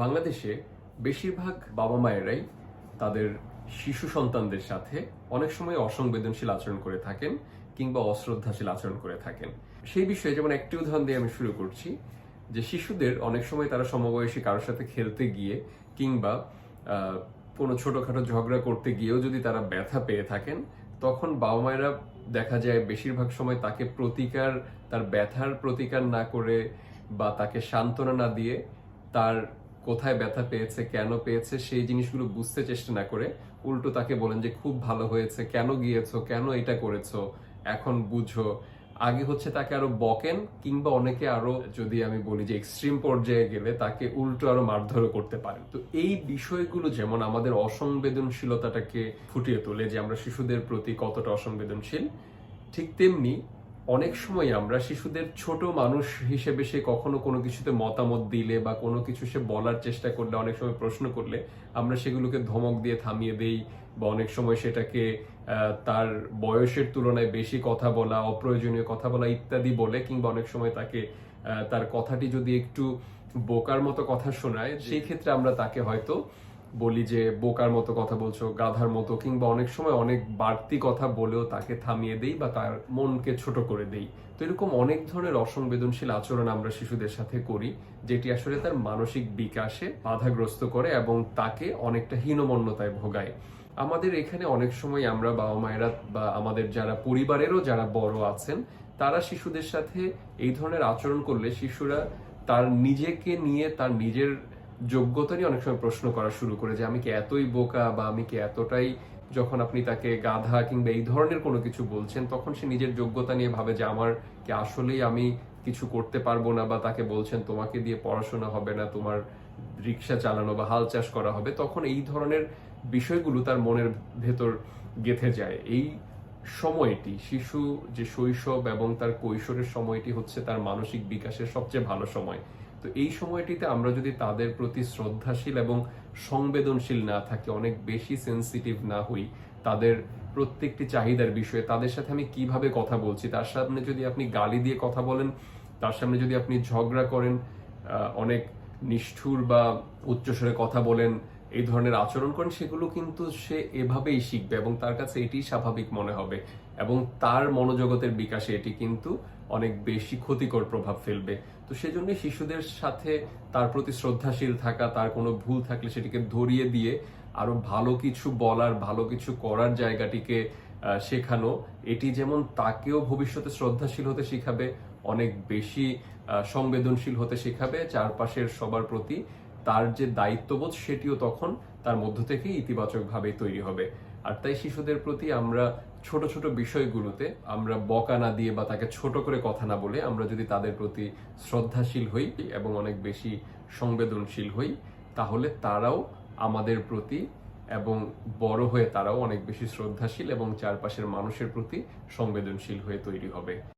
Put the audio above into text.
বাংলাদেশে বেশিরভাগ বাবা মায়েরাই তাদের শিশু সন্তানদের সাথে অনেক সময় অসংবেদনশীল আচরণ করে থাকেন কিংবা অশ্রদ্ধাশীল আচরণ করে থাকেন। সেই বিষয়ে যেমন একটি উদাহরণ দিয়ে আমি শুরু করছি, যে শিশুদের অনেক সময় তারা সমবয়সী কারোর সাথে খেলতে গিয়ে কিংবা কোনো ছোটখাটো ঝগড়া করতে গিয়েও যদি তারা ব্যথা পেয়ে থাকেন, তখন বাবা মায়েরা দেখা যায় বেশিরভাগ সময় তাকে প্রতিকার, তার ব্যথার প্রতিকার না করে বা তাকে সান্ত্বনা না দিয়ে তার কোথায় ব্যথা পেয়েছে, কেন পেয়েছে, সেই জিনিসগুলো বুঝতে চেষ্টা না করে উল্টো তাকে বলেন যে, খুব ভালো হয়েছে, কেন গিয়েছো, কেন এটা করেছ, এখন বুঝো। আগে হচ্ছে তাকে আরও বকেন, কিংবা অনেকে আরও যদি আমি বলি যে এক্সট্রিম পর্যায়ে গেলে তাকে উল্টো আরও মারধরও করতে পারেন। তো এই বিষয়গুলো যেমন আমাদের অসংবেদনশীলতাটাকে ফুটিয়ে তোলে, যে আমরা শিশুদের প্রতি কতটা অসংবেদনশীল, ঠিক তেমনি অনেক সময় আমরা শিশুদের ছোট মানুষ হিসেবে সে কখনো কোনো কিছুতে মতামত দিলে বা কোনো কিছু সে বলার চেষ্টা করলে অনেক সময় প্রশ্ন করলে আমরা সেগুলোকে ধমক দিয়ে থামিয়ে দেই বা অনেক সময় সেটাকে তার বয়সের তুলনায় বেশি কথা বলা অপ্রয়োজনীয় কথা বলা ইত্যাদি বলে কিংবা অনেক সময় তাকে তার কথাটি যদি একটু বোকার মতো কথা শোনায় সেই ক্ষেত্রে আমরা তাকে হয়তো বলি যে বোকার মতো কথা বলছো, গাধার মতো, কিংবা অনেক সময় অনেক বাড়তি কথা বলেও তাকে থামিয়ে দেই বা তার মনকে ছোট করে দেই। তো এরকম অনেক ধরনের অসংবেদনশীল আচরণ আমরা শিশুদের সাথে করি, যেটি আসলে তার মানসিক বিকাশে বাধাগ্রস্ত করে এবং তাকে অনেকটা হীনমন্যতায় ভোগায়। আমাদের এখানে অনেক সময় আমরা বাবা মায়েরা বা আমাদের যারা পরিবারেরও যারা বড় আছেন, তারা শিশুদের সাথে এই ধরনের আচরণ করলে শিশুরা তার নিজেকে নিয়ে তার নিজের যোগ্যতা নিয়ে অনেক সময় প্রশ্ন করা শুরু করে যে আমি কি এতই বোকা বা আমি কি এতটাই যখন আপনি তাকে গাধা কিংবা এই ধরনের কোনো কিছু বলছেন, তখন সে নিজের যোগ্যতা নিয়ে ভাবে যে আমার কি আসলেই আমি কিছু করতে পারব না বা তাকে বলছেন তোমাকে দিয়ে পড়াশোনা হবে না, তোমার রিক্সা চালানো বা হাল চাষ করা হবে, তখন এই ধরনের বিষয়গুলো তার মনের ভেতর গেথে যায়। এই সময়টি, শিশু যে শৈশব এবং তার কৈশোরের সময়টি হচ্ছে তার মানসিক বিকাশের সবচেয়ে ভালো সময়। তো এই সময়টিতে আমরা যদি তাদের প্রতি শ্রদ্ধাশীল এবং সংবেদনশীল না থাকি, অনেক বেশি সেন্সিটিভ না হই, তাদের প্রত্যেকটি চাহিদার বিষয়ে, তাদের সাথে আমি কীভাবে কথা বলছি, তার সামনে যদি আপনি গালি দিয়ে কথা বলেন, তার সামনে যদি আপনি ঝগড়া করেন অনেক নিষ্ঠুর বা উচ্চস্বরে কথা বলেন এই ধরনের আচরণ করেন, সেগুলো কিন্তু সে এভাবেই শিখবে এবং তার কাছে এটি স্বাভাবিক মনে হবে এবং তার মনোজগতের বিকাশে এটি কিন্তু অনেক বেশি ক্ষতিকর প্রভাব ফেলবে। তো সেজন্য শিশুদের সাথে তার প্রতি শ্রদ্ধাশীল থাকা, তার কোনো ভুল থাকলে সেটিকে ধরিয়ে দিয়ে আরও ভালো কিছু বলার, ভালো কিছু করার জায়গাটিকে শেখানো, এটি যেমন তাকেও ভবিষ্যতে শ্রদ্ধাশীল হতে শেখাবে, অনেক বেশি সংবেদনশীল হতে শেখাবে, চারপাশের সবার প্রতি তার যে দায়িত্ববোধ সেটিও তখন তার মধ্য থেকে ইতিবাচকভাবে তৈরি হবে। আর তাই শিশুদের প্রতি আমরা ছোট ছোট বিষয়গুলোতে আমরা বকা না দিয়ে বা তাকে ছোট করে কথা না বলে আমরা যদি তাদের প্রতি শ্রদ্ধাশীল হই এবং অনেক বেশি সংবেদনশীল হই, তাহলে তারাও আমাদের প্রতি এবং বড় হয়ে তারাও অনেক বেশি শ্রদ্ধাশীল এবং চারপাশের মানুষের প্রতি সংবেদনশীল হয়ে তৈরি হবে।